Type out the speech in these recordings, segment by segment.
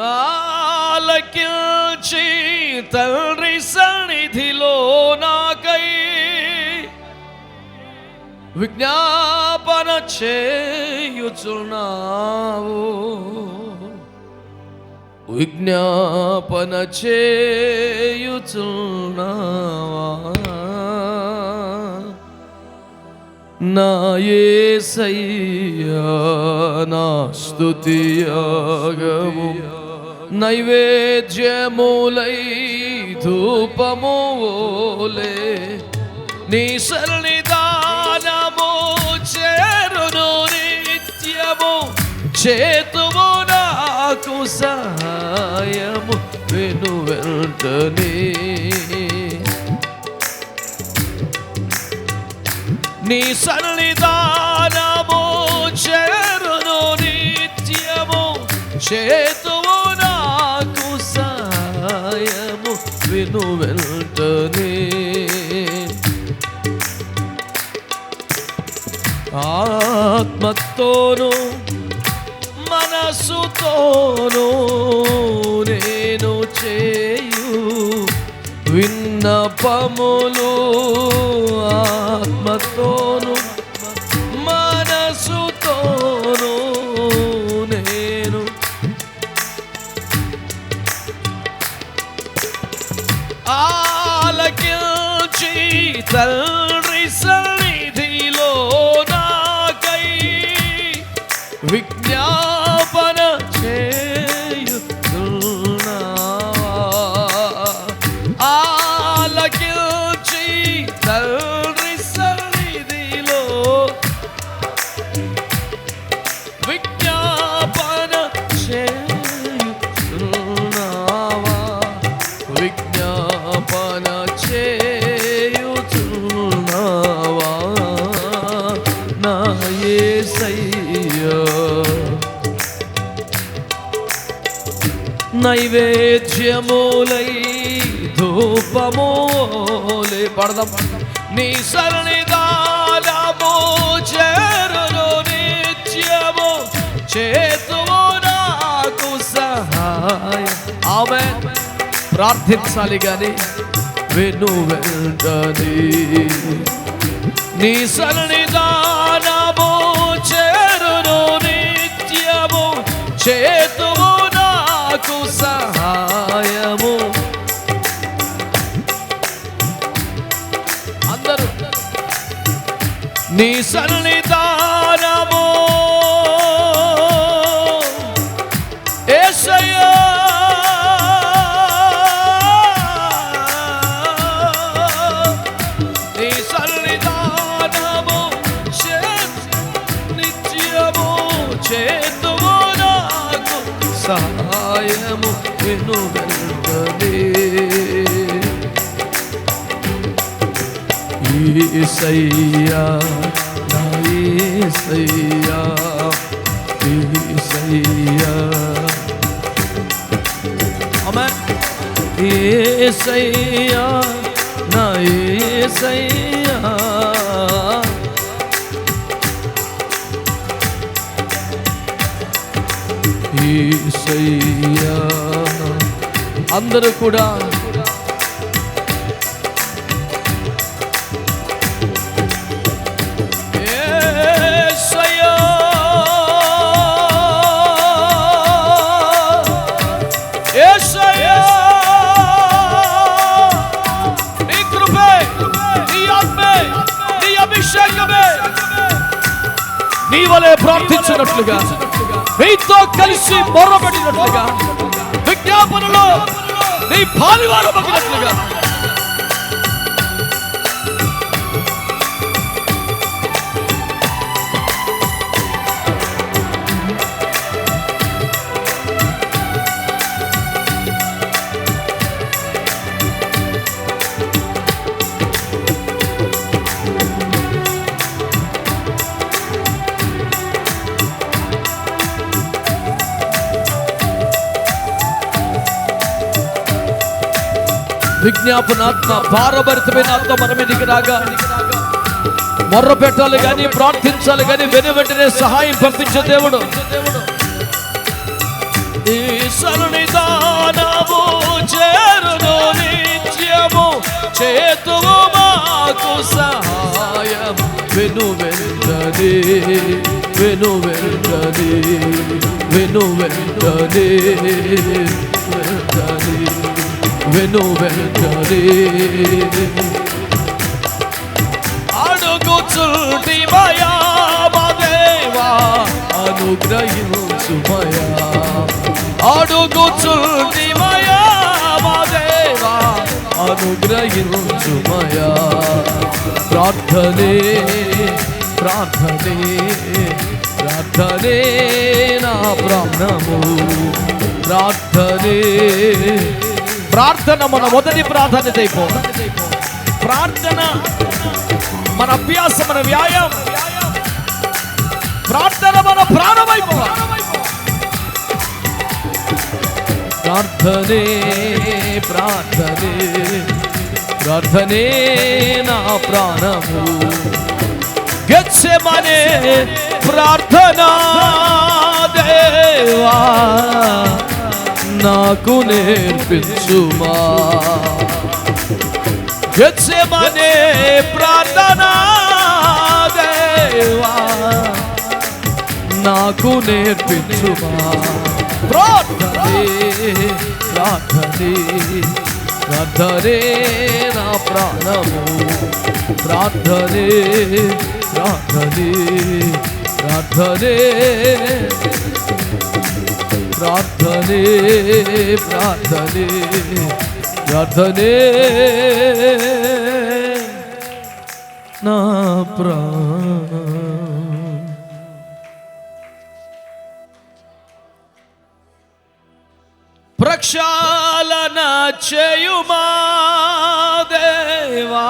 ఆలకించి తండ్రి సన్నిధిలో నాకై విజ్ఞాపన చేయుచున్నావు. విజ్ఞాపన చేయుచున్నావా? నా యేసయ్యా నా స్తుతియాగము. నైవేద్యములై ధూపములే నీ సన్నిధానము చేరును నిత్యము చేతుము నాకు సహాయము వెను వెంటనే. నీ సన్నిధానము చేరును నిత్యము చే ఆత్మతోను మనసుతోను నేను చేయు విన్నపములు ఆత్మతోను ఏసయ్యో. నైవేద్యములై ధూపమోలే పడదాం. నీ సరణి సన్నిధానము చేరును నిత్యము చేతువు నాకు సహాయ. ఆమె ప్రార్థించాలి కానీ వెను వెంటనే. నీ సరణి సన్నిధానము నీ సన్నిధానము యేసయ్యా నీ సన్నిధానము నిత్యము చేతువు నాకు సహాయము వినుగలు ఈసయ్యా నా ఈసయ్యా ఈసయ్యా ఆమేన్. ఏసయ్యా నా ఏసయ్యా ఏసయ్యా అందరూ కూడా అభిషేకమే నీ వలె ప్రార్థించినట్లుగా నీతో కలిసి మొర్రబడినట్లుగా విజ్ఞాపనలో నీ పాలివారు విజ్ఞాపనాత్మ భారభరితమైన ఆత్మ మన మీదకి రాగా. మొర్ర పెట్టాలి కానీ ప్రార్థించాలి కానీ వెను వెంటనే సహాయం పంపించే దేవుడు. నీ సన్నిధానము చేరును నిత్యము చేతువు మాకు సహాయం. వెను వెంటనే వెను వెంటనే వెను వెంటనే. వెను వెంటనే అడుగుచుంటిమయా మా దేవా అనుగ్రహించుమయా అడుగుచుంటిమయా మా దేవా అనుగ్రహించుమయా ప్రార్థనే ప్రార్థనే ప్రార్థనే నా ప్రాణము ప్రార్థనే ప్రార్థన మన మొదటి ప్రాధాన్యత అయిపో ప్రార్థన మన అభ్యాసం మన వ్యాయామం. ప్రార్థన మన ప్రాణమైపో ప్రార్థనే ప్రార్థనే ప్రార్థనే నా ప్రాణము. గెచ్చమనే ప్రార్థనా దేవా. నాకు నేర్పించుమా. గెచ్చమనే ప్రార్థనా దేవా. నాకు నేర్పించుమా. ప్రార్థనే ప్రార్థనే ప్రార్థనే నా ప్రాణము. ప్రార్థనే ప్రార్థనే ప్రార్థనే ప్రార్థనే ప్రార్థనే ప్రార్థనే. నా ప్రా ప్రక్షాళన చేయుమా దేవా?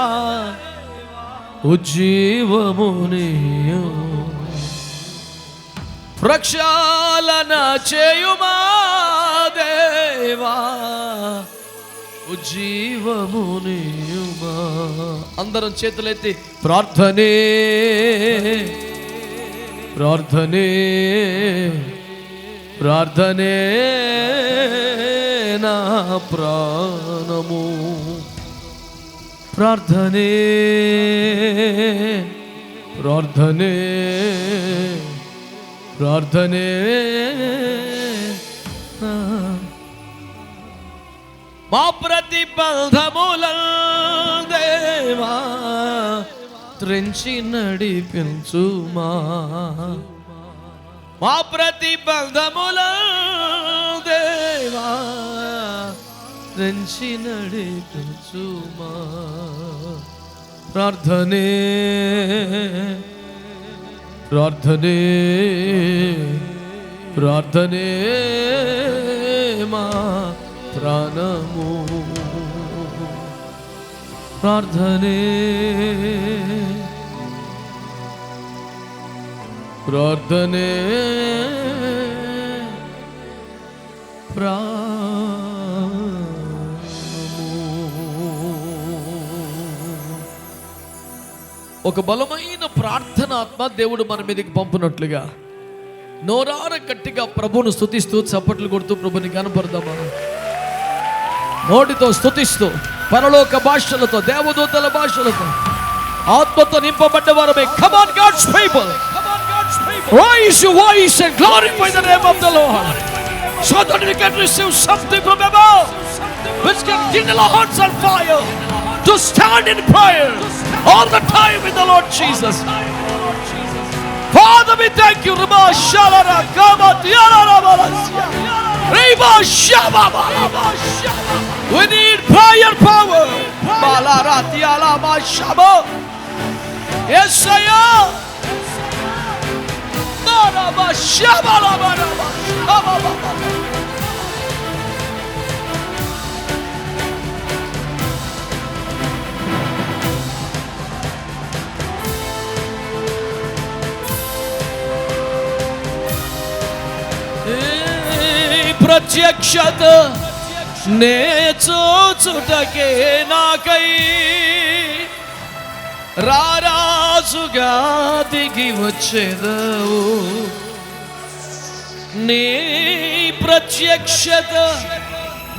ఉజ్జీవమునియు ప్రక్షాళన చేయుమా దేవా? ఉజ్జీవమునియుమా అందరం చేతులెత్తి ప్రార్థనే ప్రార్థనే ప్రార్థనే నా ప్రాణము. ప్రార్థనే ప్రార్థనే. ప్రార్థనే. మా ప్రతిబంధముల దేవా త్రించి నడిపించుమా. మా ప్రతిబంధముల దేవా త్రెంచి నడిపించుమా. ప్రార్థనే. ప్రార్థనే ప్రార్థనే మా ప్రాణము ప్రార్థనే ప్రార్థనే ప్రాణము ఒక బలమైన ప్రార్థనాత్మ దేవుడు మన మీదకి పంపినట్లుగా. నోరార గట్టిగా ప్రభును స్థుతిస్తూ చప్పట్లు కొడుతూ ప్రభుని కనపడదాం నోటితో స్థుతిస్తూ పరలోక భాషలతో దేవదూతల భాషలతో. ఆత్మతో నింపబడ్డ వారమే come on voice voice and glory so that we can receive something from above which can to stand in prayer all the time with the Lord Jesus. Father, we thank you. Reba Shabara Gama Reba Shababa. We need prayer power. Balarati Alama Shaba. Yes, sir. Maraba Shabalaba. ప్రత్యక్షత నే చూచుటకే నాకై రారాజుగా దిగి వచ్చేదవు. నీ ప్రత్యక్షత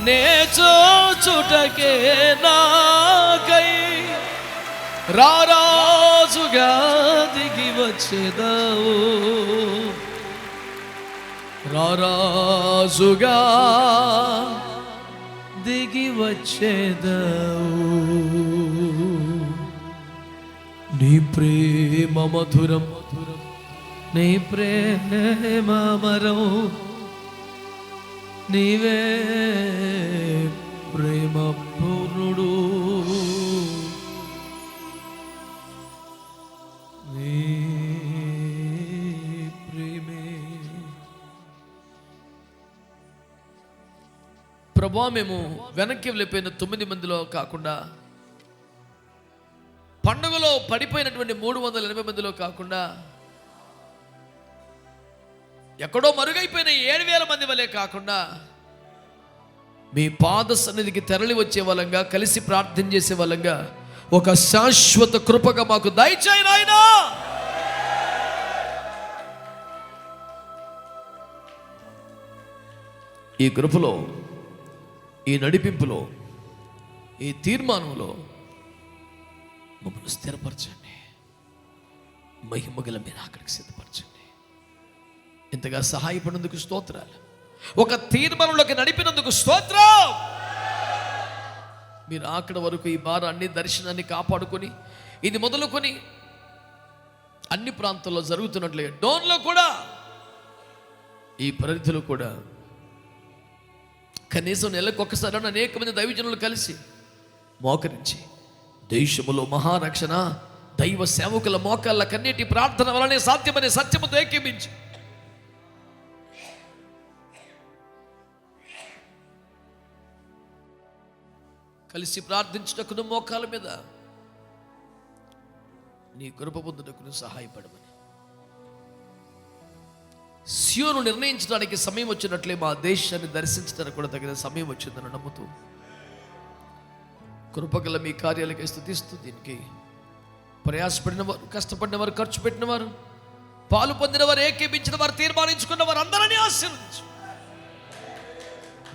నే చూచుటకే నాకై రారాజుగా దిగి వచ్చేదవు. రారాజుగా దిగి వచ్చేదవు. నీ ప్రేమ మధురం నీ ప్రేమ మరం నీవే ప్రేమ ప్రభా మేము వెనక్కి వెళ్ళిపోయిన తొమ్మిది మందిలో కాకుండా పండుగలో పడిపోయినటువంటి మూడు వందల ఎనభై మందిలో కాకుండా ఎక్కడో మరుగైపోయిన ఏడు వేల మంది వలె కాకుండా మీ పాద సన్నిధికి తరలి వచ్చే వాళ్ళంగా కలిసి ప్రార్థన చేసే వాళ్ళంగా ఒక శాశ్వత కృపగా మాకు దయచేయి నాయనా! ఈ కృపలో ఈ నడిపింపులో ఈ తీర్మానంలో మమ్మల్ని స్థిరపరచండి. మహిమగల మీరు అక్కడికి సిద్ధపరచండి. ఇంతగా సహాయపడినందుకు స్తోత్రాలు. ఒక తీర్మానంలోకి నడిపినందుకు స్తోత్రం మీరు అక్కడ వరకు ఈ భారాన్ని దర్శనాన్ని కాపాడుకొని ఇది మొదలుకొని అన్ని ప్రాంతాల్లో జరుగుతున్నట్లే డోన్లో కూడా ఈ పరిధిలో కూడా కనీసం నెలకు ఒకసారి అనేక మంది దైవజనులు కలిసి మోకరించి దేశములో మహారక్షణ దైవ సేవకుల మోకాళ్ళ కన్నీటి ప్రార్థన వలనే సాధ్యమనే సత్యముతో ఏకీమించి కలిసి ప్రార్థించుటకును మోకాల మీద నీ కృప పొందుటకును సహాయపడమని. సియోను నిర్ణయించడానికి సమయం వచ్చినట్లే మా దేశాన్ని దర్శించడానికి కూడా తగిన సమయం వచ్చిందని నమ్ముతూ కృపగల మీ కార్యాలకే స్థుతిస్తూ దీనికి ప్రయాసపడిన వారు కష్టపడిన వారు ఖర్చు పెట్టిన వారు పాలు పొందిన వారు ఏకేపించిన వారు తీర్మానించుకున్న వారు అందరినీ ఆశీర్వదించు.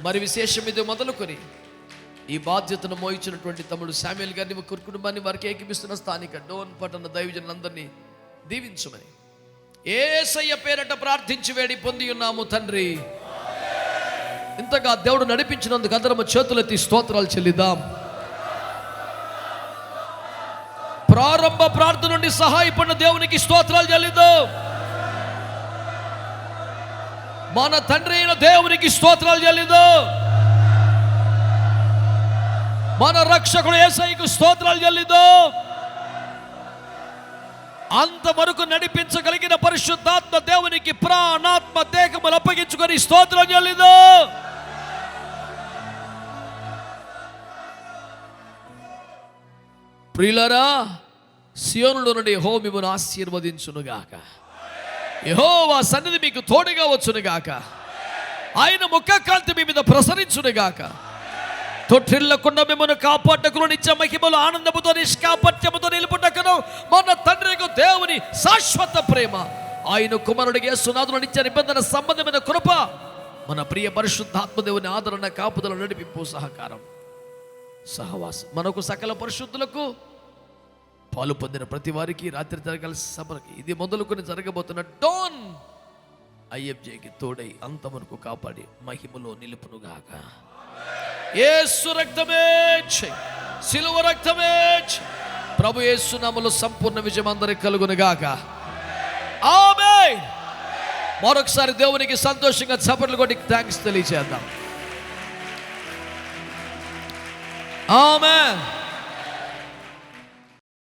మరి విశేషం ఇది మొదలుకొని ఈ బాధ్యతను మోయించినటువంటి తమ్ముడు శామ్యుల్ గారిని కుటుంబాన్ని వారికి ఏకిపిస్తున్న స్థానిక డోన్ పట్టణ దైవజనులందరినీ దీవించమని. ఏసయ్య పేరట ప్రార్థించి వేడి పొంది ఉన్నాము తండ్రి. ఇంతగా దేవుడు నడిపించినందుకు అందరము చేతులెత్తి స్తోత్రాలు చెల్లిద్దాం. ప్రారంభ ప్రార్థన నుండి సహాయపడిన దేవునికి స్తోత్రాలు చెల్లిద్దాం. మన తండ్రి అయిన దేవునికి స్తోత్రాలు చెల్లిద్దాం. మన రక్షకుడు ఏసైకు స్తోత్రాలు చెల్లిద్దాం. అంతవరకు నడిపించగలిగిన పరిశుద్ధాత్మ దేవునికి ప్రాణాత్మ దేహములు అప్పగించుకొని స్తోత్రం చెల్లిదో. ప్రియులరా సియోనుడు నుండి యెహో మిమ్మను ఆశీర్వదించునుగాక. యహోవా సన్నిధి మీకు తోడుగా వచ్చునుగాక. ఆయన ముఖకాంతి మీ మీద ప్రసరించునుగాక. తొట్టిల్లకుండా మిమ్మల్ని కాపాడకులు నిత్య మహిమలు ఆనందముతో నిష్కాపట్యముతో నిలుపుటకును మన తండ్రికి దేవుని శాశ్వత ప్రేమ. ఆయన కుమారుడికి సునాదుల నిత్య నిబంధన సంబంధమైన కృప మన ప్రియ పరిశుద్ధాత్మ దేవుని ఆదరణ కాపుదల నడిపింపు సహకారం సహవాసం. మనకు సకల పరిశుద్ధులకు పాలు పొందిన ప్రతి వారికి రాత్రి జరగాలి సభలకి ఇది మొదలుకొని జరగబోతున్న డోన్ ఐఎఫ్జేకి తోడై అంతవరకు కాపాడి మహిమలో నిలుపునుగాక. యేసు రక్తమే సిలువ రక్తమే ప్రభు యేసు నామములో సంపూర్ణ విజయం అందరికి కలుగునుగాక. ఆమె మరొకసారి దేవునికి సంతోషంగా చప్పట్లు కొట్టి థ్యాంక్స్ తెలియజేద్దాం ఆమె